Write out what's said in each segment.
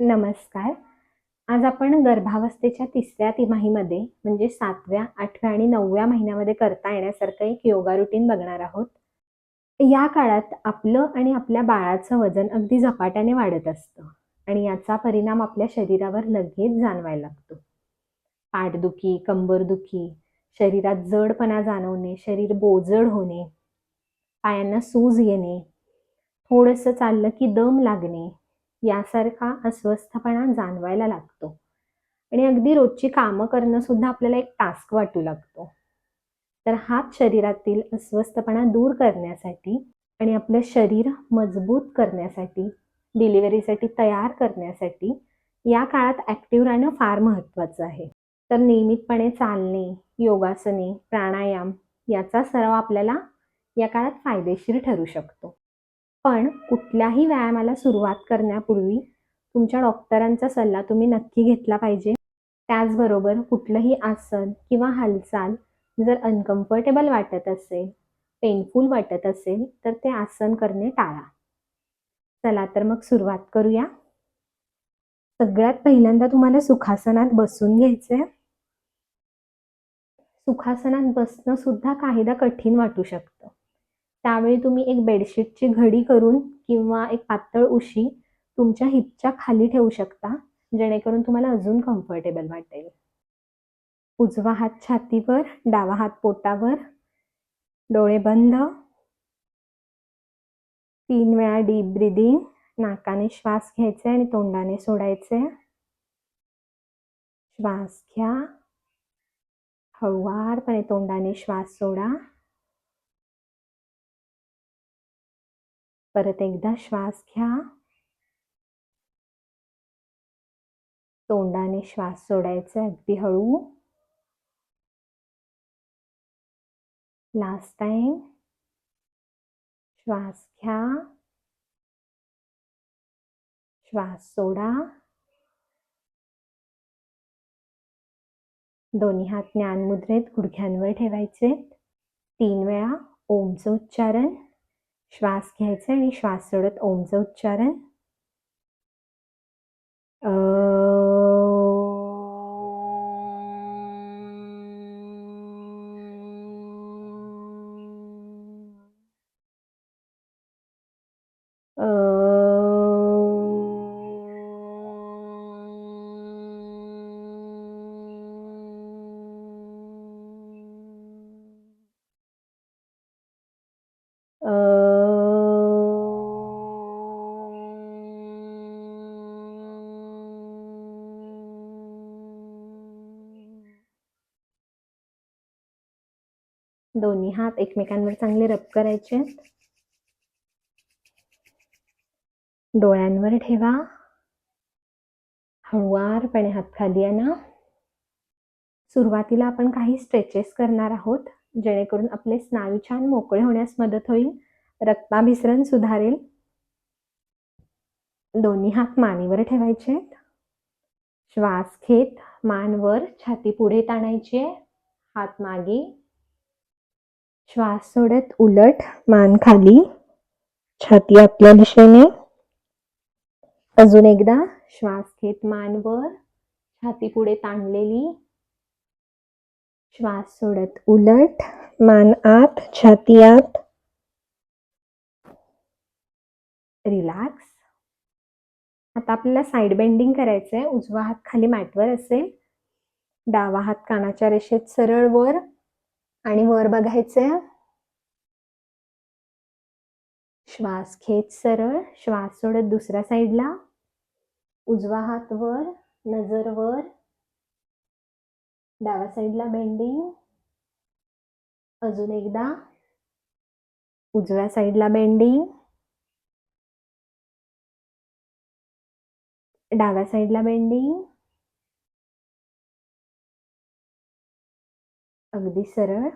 नमस्कार. आज आपण गर्भावस्थेच्या तिसऱ्या तिमाहीमध्ये म्हणजे 7व्या, 8व्या आणि नवव्या महिन्यामध्ये करता येण्यासारखं एक योगा रुटीन बघणार आहोत. या काळात आपलं आणि आपल्या बाळाचं वजन अगदी झपाट्याने वाढत असतं आणि याचा परिणाम आपल्या शरीरावर लगेच जाणवायला लागतो. पाठदुखी, कंबरदुखी, शरीरात जडपणा जाणवणे, शरीर बोजड होणे, पायांना सूज येणे, थोडंसं चाललं की दम लागणे, यासारखा अस्वस्थपणा जाणवायला लागतो आणि अगदी रोजची कामं करणं सुद्धा आपल्याला एक टास्क वाटू लागतो. तर हाच शरीरातील अस्वस्थपणा दूर करण्यासाठी आणि आपलं शरीर मजबूत करण्यासाठी, डिलिव्हरीसाठी तयार करण्यासाठी या काळात ॲक्टिव्ह राहणं फार महत्त्वाचं आहे. तर नियमितपणे चालणे, योगासने, प्राणायाम याचा सराव आपल्याला या काळात फायदेशीर ठरू शकतो. पण कुठल्याही व्यायामाला सुरुवात करण्यापूर्वी तुमच्या डॉक्टरांचा सल्ला तुम्ही नक्की घेतला पाहिजे. त्याचबरोबर कुठलंही आसन किंवा हालचाल जर अनकम्फर्टेबल वाटत असेल, पेनफुल वाटत असेल तर ते आसन करणे टाळा. चला तर मग सुरुवात करूया. सगळ्यात पहिल्यांदा तुम्हाला सुखासनात बसून घ्यायचंय. सुखासनात बसणं सुद्धा काहीदा कठीण वाटू शकतं. त्यावेळी तुम्ही एक बेडशीटची घडी करून किंवा एक पातळ उशी तुमच्या हिपच्या खाली ठेवू शकता, जेणेकरून तुम्हाला अजून कम्फर्टेबल वाटेल. उजवा हात छातीवर, डावा हात पोटावर, डोळे बंद. तीन वेळा डीप ब्रिदिंग नाकाने श्वास घ्यायचे आणि तोंडाने सोडायचे. श्वास घ्या. हळुवारपणे तोंडाने श्वास सोडा. परत एकदा श्वास घ्या. तोंडाने श्वास सोडायचा अगदी हळू. Last time. श्वास घ्या. श्वास सोडा. दोन्ही हात ज्ञानमुद्रेत गुडघ्यांवर ठेवायचे. तीन वेळा ओमचं उच्चारण. श्वास घ्यायचा आणि श्वास सोडत ओमचं उच्चारण. दोन्ही हात एकमेकांवर चांगले रब करायचे. डोळ्यांवर ठेवा. हळुवारपणे हात खाली आणा. सुरुवातीला आपण काही स्ट्रेचेस करणार आहोत, जेणेकरून आपले स्नायू छान मोकळे होण्यास मदत होईल. रक्ताभिसरण सुधारेल. दोन्ही हात मानेवर ठेवायचे. श्वास घेत मान वर, छाती पुढे ताणायची. हात मागे. श्वास सोडत उलट, मान खाली, छाती आपल्या दिशेने. अजून एकदा श्वास घेत मान वर, छाती पुढे ताणलेली. श्वास सोडत उलट, मान आत, छाती आत. रिलॅक्स. आता आपल्याला साईड बेंडिंग करायचंय. उजवा हात खाली मॅटवर असेल. डावा हात कानाच्या रेषेत सरळ वर आणि वर बघायचंय. श्वास घेत सरळ, श्वास सोडत दुसऱ्या साईडला. उजवा हात वर, नजर वर. डाव्या साईडला बेंडिंग. अजून एकदा. उजव्या साईडला बेंडिंग. डाव्या साईडला बेंडिंग. अगदी सरळ.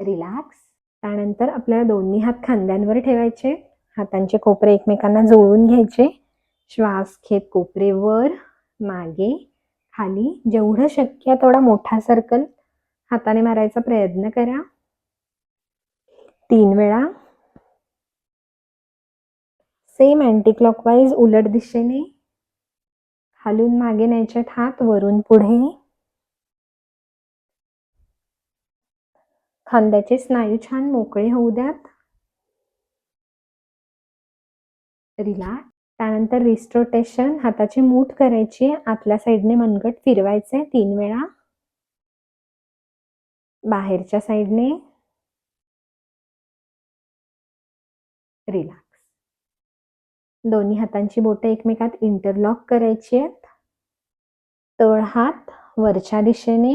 रिलॅक्स. त्यानंतर आपल्याला दोन्ही हात खांद्यांवर ठेवायचे. हातांचे कोपरे एकमेकांना जुळवून घ्यायचे. श्वास घेत कोपरे वर, मागे, खाली. जेवढं शक्य तेवढा मोठा सर्कल हाताने मारायचा प्रयत्न करा. तीन वेळा. सेम अँटी क्लॉकवाईज उलट दिशेने. खालून मागे न्यायचेत हात वरून पुढे खांद्याचे स्नायू छान मोकळे होऊ द्यात. रिलॅक्स त्यानंतर रिस्ट्रोटेशन हाताची मूठ करायची आतल्या साईडने मनगट फिरवायचे तीन वेळा. बाहेरच्या साईडने. रिलॅक्स दोन्ही हातांची बोटं एकमेकात इंटरलॉक करायची आहेत तळ हात वरच्या दिशेने.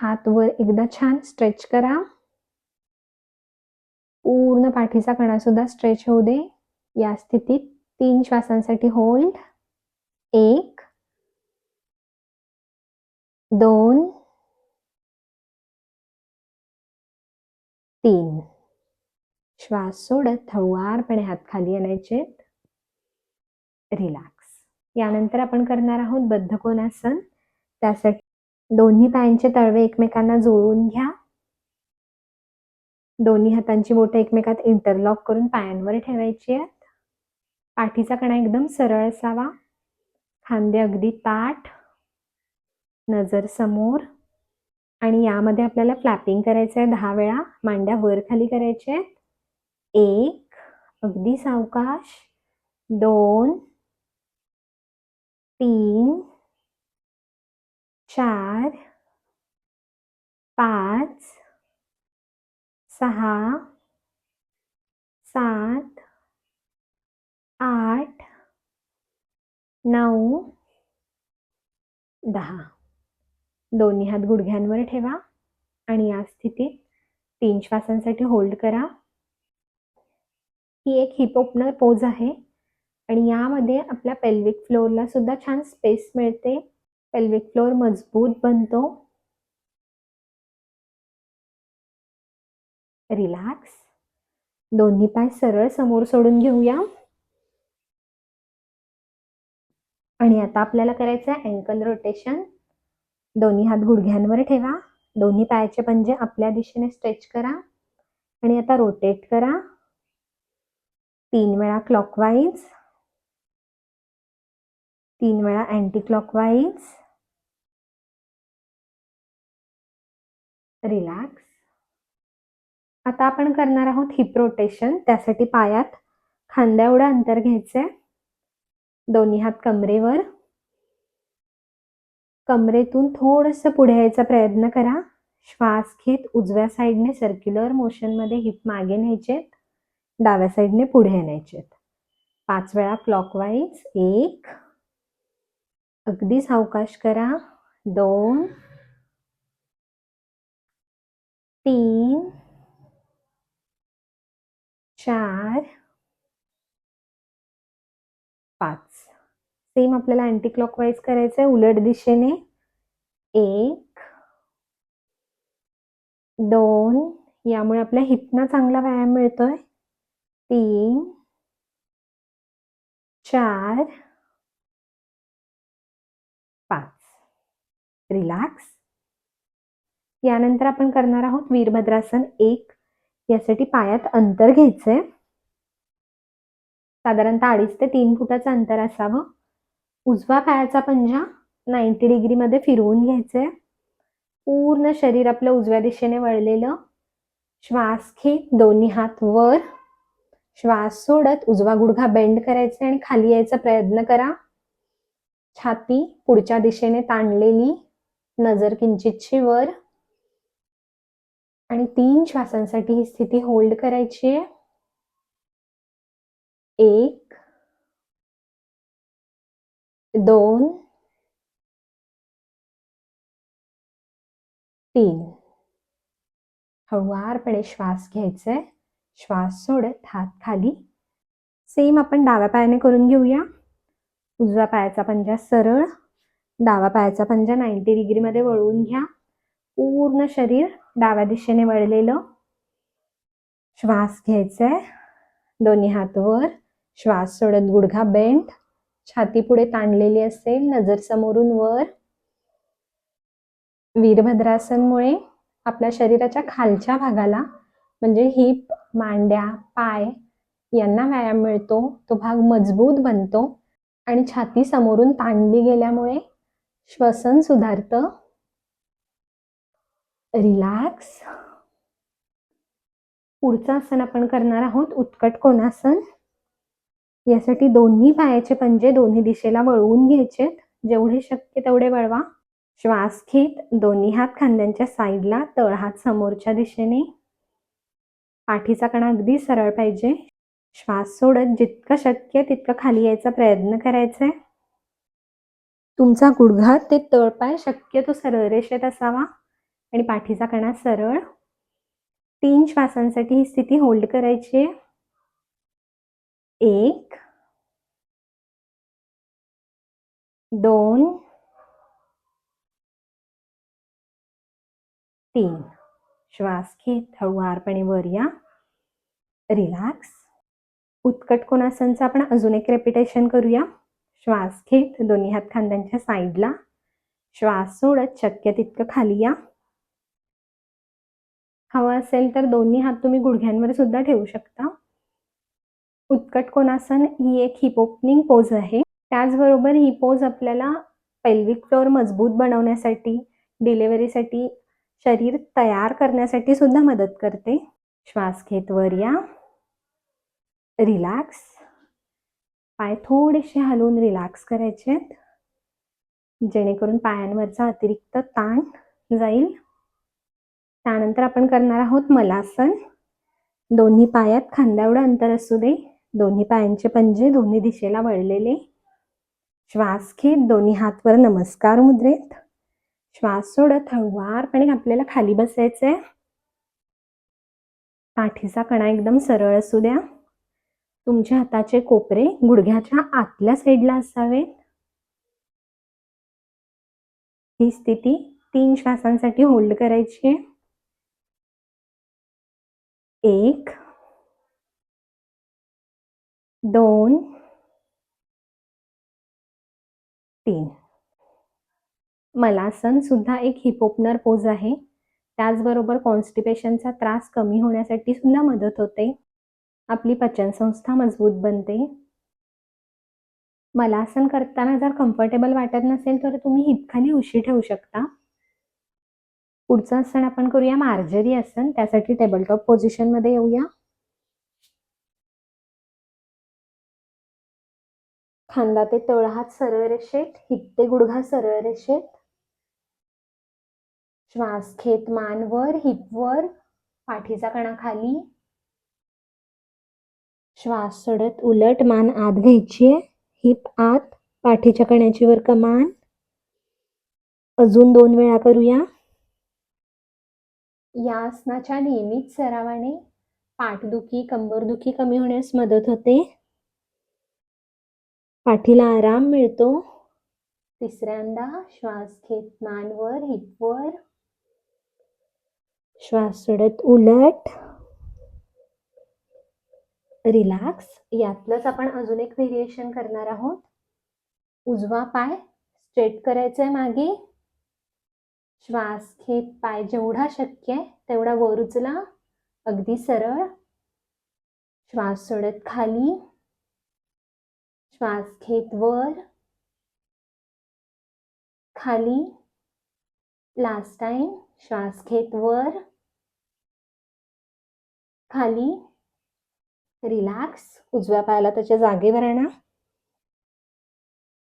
हात वर एकदा छान स्ट्रेच करा. पूर्ण पाठीचा कणा सुद्धा स्ट्रेच होऊ दे. या स्थितीत तीन श्वासांसाठी होल्ड एक दोन तीन. श्वास सोडत हळुवारपणे हात खाली आणायचे. रिलॅक्स यानंतर आपण करणार आहोत बद्धकोनासन. त्यासाठी दोन्ही पायांचे तळवे एकमेकांना जुळवून घ्या. दोन्ही हातांची बोटं एकमेकात इंटरलॉक करून पायांवर ठेवायची आहेत. पाठीचा कणा एकदम सरळ असावा. खांदे अगदी ताठ. नजर समोर. आणि यामध्ये आपल्याला फ्लॅपिंग करायचं आहे दहा वेळा. मांड्या वर खाली करायच्या आहेत. एक अगदी सावकाश. दोन तीन चार पाच सहा सात आठ नऊ दहा. दोन्ही हात गुडघ्यांवर ठेवा आणि या स्थितीत तीन श्वासांसाठी होल्ड करा. ही एक हिप ओपनर पोज आहे आणि यामध्ये आपल्या पेल्विक फ्लोअरला सुद्धा छान स्पेस मिळते. पेल्विक फ्लोअर मजबूत बनतो. रिलॅक्स दोन्ही पाय सरळ समोर सोडून घेऊया. आणि आता आपल्याला करायचं आहे अँकल रोटेशन दोन्ही हात गुडघ्यांवर ठेवा. दोन्ही पायाचे पंजे आपल्या दिशेने स्ट्रेच करा. आणि आता रोटेट करा. तीन वेळा क्लॉकवाईज तीन वेळा अँटी क्लॉकवाईज रिलॅक्स आता आपण करणार आहोत हिप रोटेशन त्यासाठी पायात खांद्या एवढं अंतर घ्यायचंय. दोन्ही हात कमरेवर. कमरेतून थोडस पुढे यायचा प्रयत्न करा. श्वास घेत उजव्या साईडने सर्क्युलर मोशनमध्ये हिप मागे न्यायचे डाव्या साईडने पुढे न्यायचे पाच वेळा क्लॉकवाईज एक. अगदी सावकाश करा. दोन. तीन चार पाच. सेम आपल्याला अँटी क्लॉकवाईज करायचं आहे उलट दिशेने. एक दोन यामुळे आपल्या हिपना चांगला व्यायाम मिळतोय. तीन चार पाच. रिलॅक्स यानंतर आपण करणार आहोत वीरभद्रासन एक. यासाठी पायात अंतर घ्यायचंय. साधारणतः अडीच ते तीन फुटाचं अंतर असावं. उजवा पायाचा पंजा नाईन्टी डिग्रीमध्ये फिरवून घ्यायचंय. पूर्ण शरीर आपलं उजव्या दिशेने वळलेलं. श्वास घेत दोन्ही हात वर. श्वास सोडत उजवा गुडघा बेंड करायचा आणि खाली यायचा प्रयत्न करा. छाती पुढच्या दिशेने ताणलेली. नजर किंचितशी वर. आणि तीन श्वासांसाठी ही स्थिती होल्ड करायची आहे. एक दोन तीन. हळुवारपणे श्वास घ्यायचाय. श्वास सोडत हात खाली. सेम आपण डाव्या पायाने करून घेऊया. उजव्या पायाचा पंजा सरळ. डावा पायाचा पंजा नाईन्टी डिग्रीमध्ये वळवून घ्या. पूर्ण शरीर डाव्या दिशेने वळलेलं. श्वास घ्यायचाय. दोन्ही हात वर. श्वास सोडत गुडघा बेंड छाती पुढे ताणलेली असेल नजर समोरून वर. वीरभद्रासनमुळे आपल्या शरीराच्या खालच्या भागाला म्हणजे हिप मांड्या पाय यांना व्यायाम मिळतो. तो भाग मजबूत बनतो. आणि छाती समोरून ताणली गेल्यामुळे श्वसन सुधारतं. रिलॅक्स. पुढचं आसन आपण करणार आहोत उत्कट कोणासन यासाठी दोन्ही पायाचे पंजे दोन्ही दिशेला वळवून घ्यायचेत. जेवढे शक्य तेवढे वळवा. श्वास घेत दोन्ही हात खांद्यांच्या साईडला तळहात समोरच्या दिशेने. पाठीचा कणा अगदी सरळ पाहिजे. श्वास सोडत जितकं शक्य तितकं खाली यायचा प्रयत्न करायचा आहे. तुमचा गुडघा ते तळपाय शक्यतो सरळ रेषेत असावा. आणि पाठीचा कणा सरळ तीन श्वासांसाठी ही स्थिती होल्ड करायची. आहे एक दोन तीन. श्वास घेत हळूवारपणे वर या. रिलॅक्स उत्कट कोणासनचं आपण अजून एक रेपिटेशन करूया. श्वास घेत दोन्ही हात खांद्यांच्या साईडला श्वास सोडत शक्य तितकं खाली या. हवं असेल तर दोन्ही हात तुम्ही गुडघ्यांवर सुद्धा ठेवू शकता. उत्कट कोणासन? ही एक हिप ओपनिंग पोज आहे. त्याचबरोबर ही पोज आपल्याला पेल्विक फ्लोअर मजबूत बनवण्यासाठी डिलेवरीसाठी शरीर तयार करण्यासाठी सुद्धा मदत करते. श्वास घेत वर या. रिलॅक्स पाय थोडेसे हलवून रिलॅक्स करायचे जेणेकरून पायांवरचा अतिरिक्त ताण जाईल. त्यानंतर आपण करणार आहोत मलासन. दोन्ही पायात खांद्यावडं अंतर असू दे. दोन्ही पायांचे पंजे दोन्ही दिशेला वळलेले. श्वास घेत दोन्ही हातवर नमस्कार मुद्रेत. श्वास सोडत हळूवारपणे आपल्याला खाली बसायचंय. पाठीचा कणा एकदम सरळ असू द्या. तुमच्या हाताचे कोपरे गुडघ्याच्या आतल्या साईडला असावेत. ही स्थिती तीन श्वासांसाठी होल्ड करायची आहे. एक दोन तीन. मलासन सुद्धा एक हिपोपनर पोज आहे. त्याचबरोबर कॉन्स्टिपेशनचा त्रास कमी होण्यासाठी सुद्धा मदत होते. आपली पचनसंस्था मजबूत बनते. मलासन करताना जर कम्फर्टेबल वाटत नसेल तर तुम्ही हिपखाली उशी ठेवू शकता. पुढचं आसन आपण करूया मार्जरी आसन. त्यासाठी टेबल टॉप पोझिशनमध्ये येऊया. खांदा ते तळहात सरळ रेषेत हिप ते गुडघा सरळ रेषेत. श्वास घेत मान वर पाठीचा कणा खाली. श्वास सोडत उलट मान आत घ्यायची आहे. हिप आत पाठीच्या कण्याची वर कमान अजून दोन वेळा करूया. या आसनाच्या नियमित सरावाने पाठदुखी कंबरदुखी कमी होण्यास मदत होते. पाठीला आराम मिळतो. तिसऱ्यांदा श्वास घेत मानवर हिपवर श्वास सोडत उलट. रिलॅक्स. यातलंच आपण अजून एक व्हेरिएशन करणार आहोत. उजवा पाय स्ट्रेट करायचा आहे मागे. श्वास घेत पाय जेवढा शक्य आहे तेवढा वर उचला. अगदी सरळ. श्वास सोडत खाली. श्वास घेत वर. खाली. लास्ट टाइम श्वास घेत वर. खाली. रिलॅक्स उजव्या पायाला त्याच्या जागेवर आणा.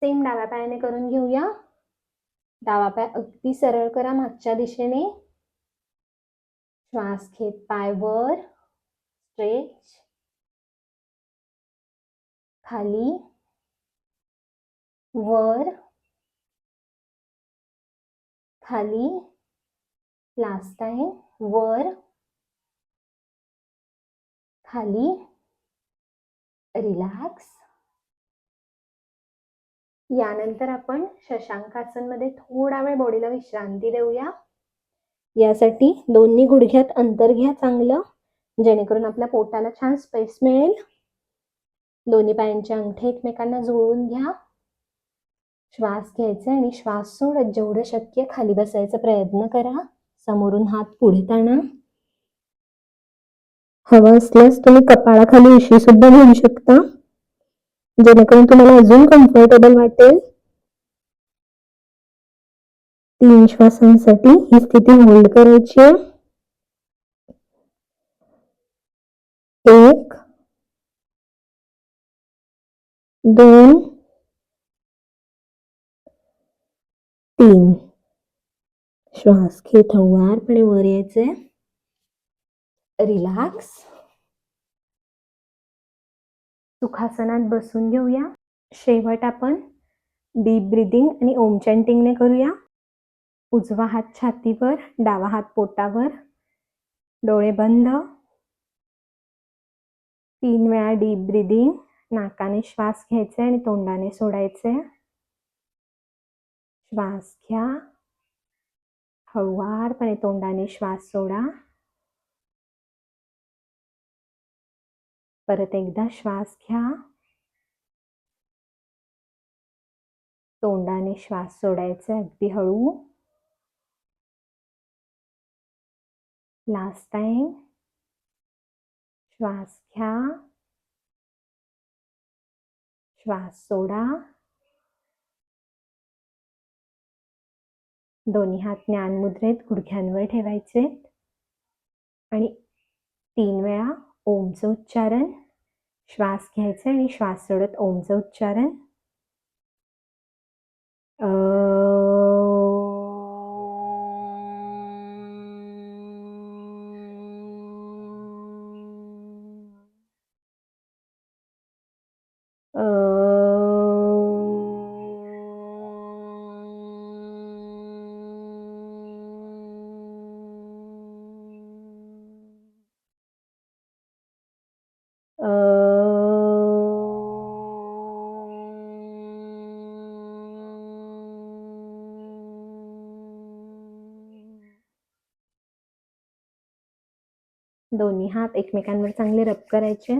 सेम डाव्या पायाने करून घेऊया. डावा पाय अगदी सरळ करा मागच्या दिशेने. श्वास घेत पाय वर. स्ट्रेच खाली. वर. खाली. लास्ट टाइम वर. खाली. रिलॅक्स यानंतर आपण शशांकासनमध्ये थोडा वेळ बॉडीला विश्रांती देऊया. यासाठी दोन्ही गुडघ्यात अंतर घ्या चांगलं जेणेकरून आपल्या पोटाला छान स्पेस मिळेल. दोन्ही पायांचे अंगठे एकमेकांना जुळवून घ्या. श्वास घ्यायचा आणि श्वास सोडत जेवढं शक्य खाली बसायचा प्रयत्न करा. समोरून हात पुढे ताणा. हवं असल्यास तुम्ही कपाळाखाली उशी सुद्धा घेऊ शकता. जेणेकरून तुम्हाला अजून कम्फर्टेबल वाटेल. तीन श्वासांसाठी ही स्थिती होल्ड करायची आहे. एक दोन तीन. श्वास घेत हळुवारपणे वर यायचे रिलॅक्स सुखासनात बसून घेऊया. शेवट आपण डीप ब्रिदिंग आणि ओम चॅन्टिंगने करूया. उजवा हात छातीवर डावा हात पोटावर. डोळे बंद. तीन वेळा डीप ब्रिदिंग नाकाने श्वास घ्यायचे आणि तोंडाने सोडायचे. श्वास घ्या. हळुवारपणे तोंडाने श्वास सोडा. परत एकदा श्वास घ्या. तोंडाने श्वास सोडायचे अगदी हळू. लास्ट टाइम श्वास घ्या. श्वास सोडा. दोन्ही हात ज्ञानमुद्रेत गुडघ्यांवर ठेवायचे आणि तीन वेळा ओमचं उच्चारण. श्वास घ्यायचा आणि श्वास सोडत ओमचं उच्चारण. दोन्ही हात एकमेकांवर चांगले रब करायचे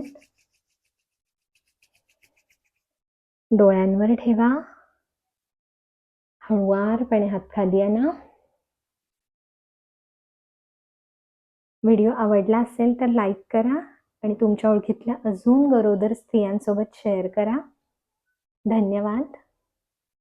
डोळ्यांवर ठेवा. हळुवारपणे हात खाली आणा. व्हिडिओ आवडला असेल तर लाईक करा आणि तुमच्या ओळखीतल्या अजून गरोदर स्त्रियांसोबत शेअर करा. धन्यवाद.